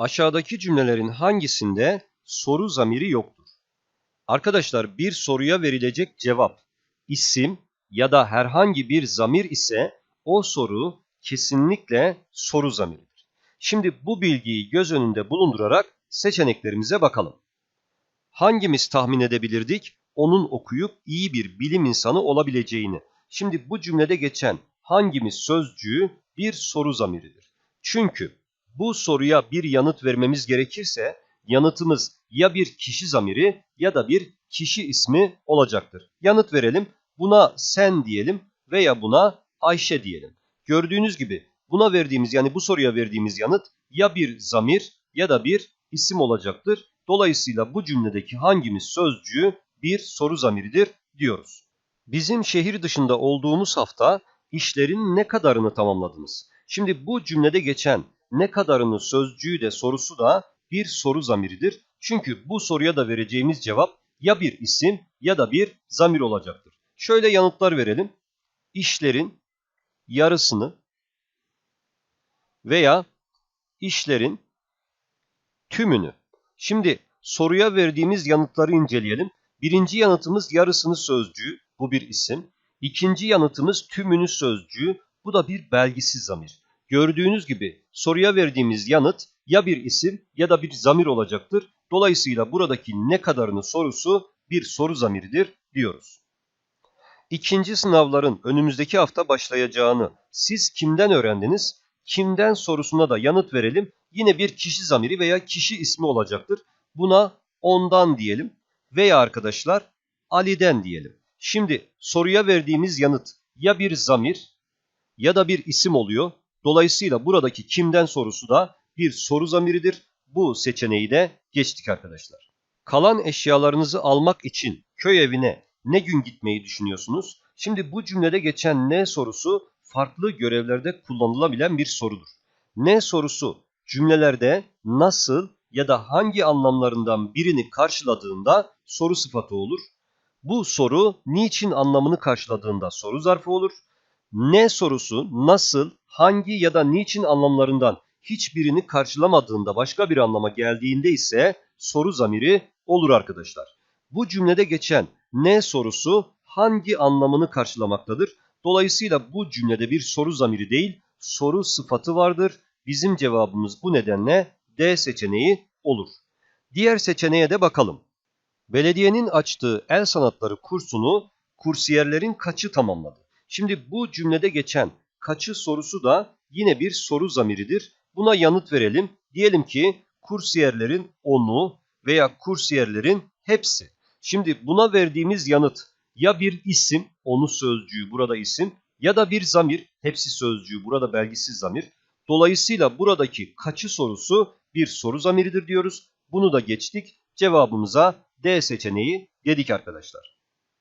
Aşağıdaki cümlelerin hangisinde soru zamiri yoktur? Arkadaşlar bir soruya verilecek cevap isim ya da herhangi bir zamir ise o soru kesinlikle soru zamiridir. Şimdi bu bilgiyi göz önünde bulundurarak seçeneklerimize bakalım. Hangimiz tahmin edebilirdik? Onun okuyup iyi bir bilim insanı olabileceğini. Şimdi bu cümlede geçen hangimiz sözcüğü bir soru zamiridir. Çünkü bu soruya bir yanıt vermemiz gerekirse yanıtımız ya bir kişi zamiri ya da bir kişi ismi olacaktır. Yanıt verelim. Buna sen diyelim veya buna Ayşe diyelim. Gördüğünüz gibi buna verdiğimiz yani bu soruya verdiğimiz yanıt ya bir zamir ya da bir isim olacaktır. Dolayısıyla bu cümledeki hangimiz sözcüğü bir soru zamiridir diyoruz. Bizim şehir dışında olduğumuz hafta işlerin ne kadarını tamamladınız? Şimdi bu cümlede geçen ne kadarını sözcüğü de sorusu da bir soru zamiridir. Çünkü bu soruya da vereceğimiz cevap ya bir isim ya da bir zamir olacaktır. Şöyle yanıtlar verelim. İşlerin yarısını veya işlerin tümünü. Şimdi soruya verdiğimiz yanıtları inceleyelim. Birinci yanıtımız yarısını sözcüğü, bu bir isim. İkinci yanıtımız tümünü sözcüğü, bu da bir belgisiz zamir. Gördüğünüz gibi soruya verdiğimiz yanıt ya bir isim ya da bir zamir olacaktır. Dolayısıyla buradaki ne kadarını sorusu bir soru zamiridir diyoruz. İkinci sınavların önümüzdeki hafta başlayacağını siz kimden öğrendiniz? Kimden sorusuna da yanıt verelim. Yine bir kişi zamiri veya kişi ismi olacaktır. Buna ondan diyelim veya arkadaşlar Ali'den diyelim. Şimdi soruya verdiğimiz yanıt ya bir zamir ya da bir isim oluyor. Dolayısıyla buradaki kimden sorusu da bir soru zamiridir. Bu seçeneği de geçtik arkadaşlar. Kalan eşyalarınızı almak için köy evine ne gün gitmeyi düşünüyorsunuz? Şimdi bu cümlede geçen ne sorusu farklı görevlerde kullanılabilen bir sorudur. Ne sorusu cümlelerde nasıl ya da hangi anlamlarından birini karşıladığında soru sıfatı olur. Bu soru niçin anlamını karşıladığında soru zarfı olur. Ne sorusu nasıl, hangi ya da niçin anlamlarından hiçbirini karşılamadığında başka bir anlama geldiğinde ise soru zamiri olur arkadaşlar. Bu cümlede geçen ne sorusu hangi anlamını karşılamaktadır? Dolayısıyla bu cümlede bir soru zamiri değil, soru sıfatı vardır. Bizim cevabımız bu nedenle D seçeneği olur. Diğer seçeneğe de bakalım. Belediyenin açtığı el sanatları kursunu kursiyerlerin kaçı tamamladı? Şimdi bu cümlede geçen kaçı sorusu da yine bir soru zamiridir. Buna yanıt verelim. Diyelim ki kursiyerlerin onu veya kursiyerlerin hepsi. Şimdi buna verdiğimiz yanıt ya bir isim, onu sözcüğü burada isim ya da bir zamir, hepsi sözcüğü burada belgisiz zamir. Dolayısıyla buradaki kaçı sorusu bir soru zamiridir diyoruz. Bunu da geçtik. Cevabımıza D seçeneği dedik arkadaşlar.